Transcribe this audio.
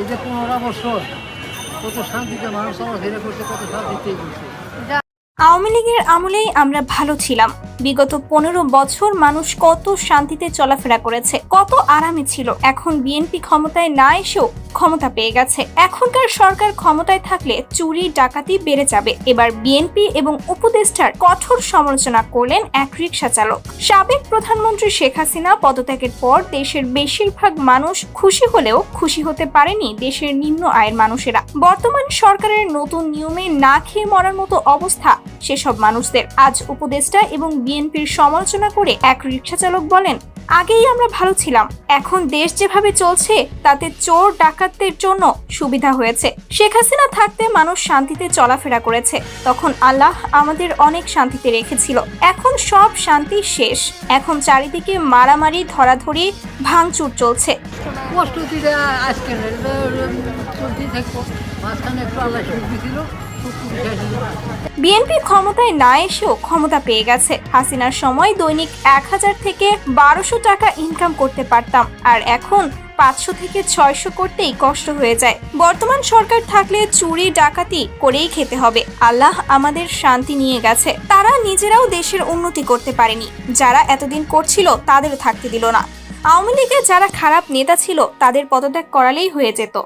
এই যে পনেরো বছর, কত শান্তিতে মানুষ আমার হেরে করছে কত শান্তিতে করছে আওয়ামী লীগের আমলেই আমরা ভালো ছিলাম। বিগত পনেরো বছর মানুষ কত শান্তিতে চলাফেরা করেছে, কত আরামে ছিল। এখন বিএনপি ক্ষমতায় না এসেও ক্ষমতা পেয়ে গেছে। এখনকার সরকার ক্ষমতায় থাকলে চুরি, ডাকাতি বেড়ে যাবে। এবার বিএনপি এবং উপদেষ্টার কঠোর সমালোচনা করলেন এক রিক্সা চালক। সাবেক প্রধানমন্ত্রী শেখ হাসিনা পদত্যাগের পর দেশের বেশিরভাগ মানুষ খুশি হলেও খুশি হতে পারেনি দেশের নিম্ন আয়ের মানুষেরা। বর্তমান সরকারের নতুন নিয়মে না খেয়ে মরার মতো অবস্থা সেসব মানুষদের। আজ উপদেষ্টা এবং বিএনপির সমালোচনা করে এক রিক্সা চালক বলেন আগেই আমরা ভালো ছিলাম। এখন দেশ যেভাবে চলছে, তাতে চোর ডাকাতদের জন্য সুবিধা হয়েছে। শেখ হাসিনা থাকতে মানুষ শান্তিতে চলাফেরা করেছে। তখন আল্লাহ আমাদের অনেক শান্তিতে রেখেছিল। এখন সব শান্তি শেষ। এখন চারিদিকে মারামারি, ধরাধরি, ভাঙচুর চলছে। আজকে চলতেই থাকব। মাঝখানে একটু যাবে। বিএনপি ক্ষমতায় না এসেও ক্ষমতা পেয়ে গেছে। হাসিনার সময় দৈনিক এক হাজার থেকে বারোশো টাকা ইনকাম করতে পারতাম। আর এখন পাঁচশো থেকে ছয়শো করতেই কষ্ট হয়ে যায়। বর্তমান সরকার থাকলে চুরি, ডাকাতি করেই খেতে হবে। আল্লাহ আমাদের শান্তি নিয়ে গেছে। তারা নিজেরাও দেশের উন্নতি করতে পারেনি। যারা এতদিন করছিল তাদেরও থাকতে দিল না। আওয়ামী লীগের যারা খারাপ নেতা ছিল তাদের পদত্যাগ করালেই হয়ে যেত।